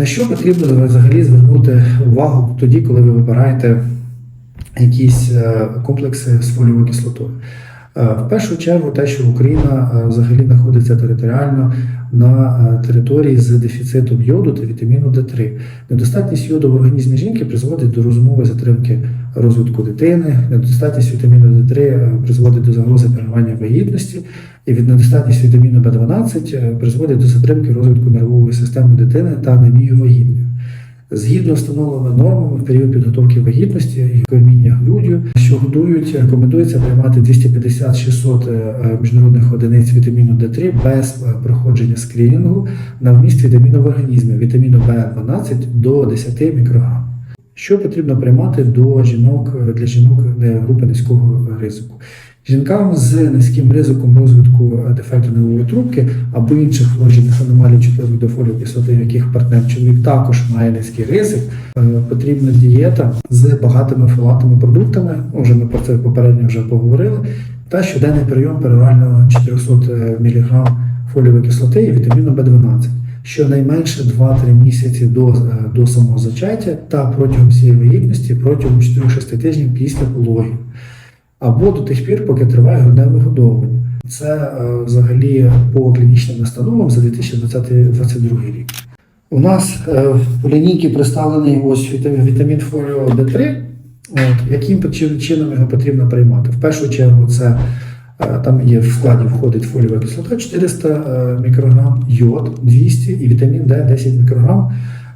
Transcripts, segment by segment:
На що потрібно взагалі звернути увагу тоді, коли ви вибираєте якісь е, комплекси з фолієвою кислотою? Е, В першу чергу, те, що Україна е, взагалі знаходиться територіально на території з дефіцитом йоду та вітаміну Д3. Недостатність йоду в організмі жінки призводить до розумової затримки розвитку дитини, недостатність вітаміну Д3 е, призводить до загрози переривання вагітності, і від недостатність вітаміну В12 е, призводить до затримки розвитку нервової системи дитини та анемію вагітної. Згідно встановленими нормами, в період підготовки вагітності і корміння груддю, що годують, рекомендується приймати 250-600 е, міжнародних одиниць вітаміну Д3 без проходження скринінгу на вміст вітаміну в організмі, вітаміну В12 до 10 мікрограм. Що потрібно приймати до жінок для жінок групи низького ризику? Жінкам з низьким ризиком розвитку дефекту нервової трубки або інших вроджених аномалій чутливих до фолієвої кислоти, в яких партнер чоловік також має низький ризик, е, потрібна дієта з багатими фолатими продуктами. Вже ми про це попередньо вже поговорили. Та щоденний прийом перорального 400 мг фолієвої кислоти і вітаміну В12 щонайменше 2-3 місяці до, е, до самого зачаття та протягом всієї вагітності протягом 4-6 тижнів після пологів або до тих пір, поки триває грудне вигодовування. Це е, взагалі по клінічним настановам за 2020-2022 рік. У нас е, в лінійці представлений ось вітамін фоліо Д3, от, яким чином його потрібно приймати. В першу чергу це там є в складі входить фолієва кислота 400 е, мікрограм, йод 200 і вітамін Д 10 мікрограм.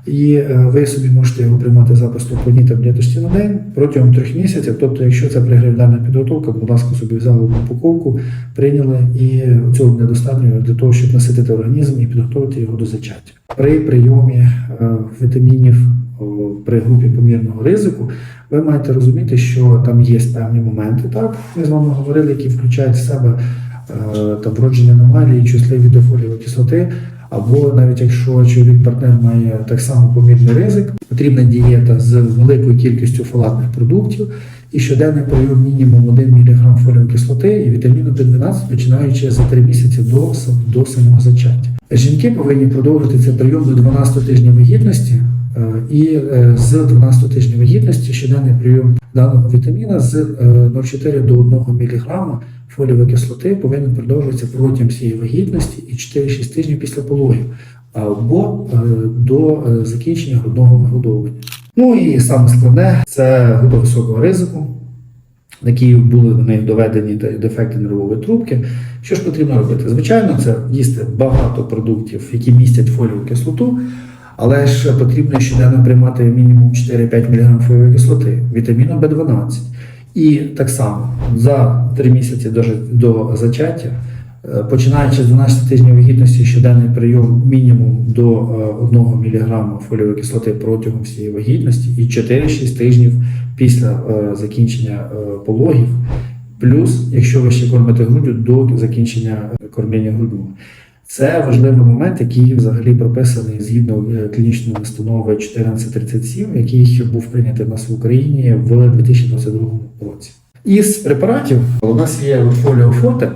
І е, ви собі можете його приймати запросто по одній таблеточці на день протягом трьох місяців. Тобто, якщо це прегравідальна підготовка, будь ласка, собі взяли одну упаковку, прийняли, і цього недостатньо для того, щоб наситити організм і підготувати його до зачаття. При прийомі е, вітамінів при групі помірного ризику, ви маєте розуміти, що там є певні моменти, так ми з вами говорили, які включають в себе е, там вродження аномалії, чутливі до фолієвої кислоти. Або навіть якщо чоловік-партнер має так само помірний ризик, потрібна дієта з великою кількістю фолатних продуктів і щоденний прийом мінімум 1 мг фолієвої кислоти і вітаміну Б12, починаючи за 3 місяці до, до самого зачаття. Жінки повинні продовжити цей прийом до 12 тижнів вагітності, і е, з 12 тижня вагітності щоденний прийом даного вітаміна з е, 0,4 до 1 мг фолієвої кислоти повинен продовжуватися протягом всієї вагітності і 4-6 тижнів після пологів або е, до е, закінчення грудного вигодовування. Ну і саме складне це група високого ризику, на які були до них доведені дефекти нервової трубки. Що ж потрібно робити? Звичайно, це їсти багато продуктів, які містять фолієву кислоту, але ж потрібно щоденно приймати мінімум 4-5 мг фолієвої кислоти, вітаміну В12. І так само за 3 місяці до, до зачаття, е, починаючи з 12 тижнів вагітності, щоденний прийом мінімум до е, 1 мг фолієвої кислоти протягом всієї вагітності і 4-6 тижнів після е, закінчення е, пологів. Плюс, якщо ви ще кормите груддю до закінчення кормлення грудьми. Це важливий момент, який взагалі прописаний згідно е, клінічної настанови 1437, який був прийнятий в нас в Україні в 2022 році. Із препаратів у нас є фоліофорте,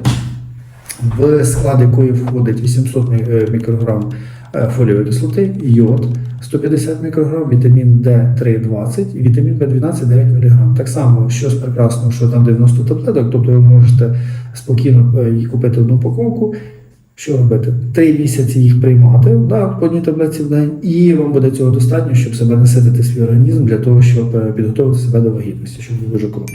в склад якої входить 800 е, мікрограм е, фолієвої кислоти, йод 150 мікрограм, вітамін D3 20 і вітамін B12 9 мг. Так само, що з прекрасного, що там 90 таблеток, тобто ви можете спокійно купити одну упаковку. Що робити? Три місяці їх приймати да, по одній таблетці в день, і вам буде цього достатньо, щоб себе наситити свій організм для того, щоб е, підготувати себе до вагітності, що буде дуже круто.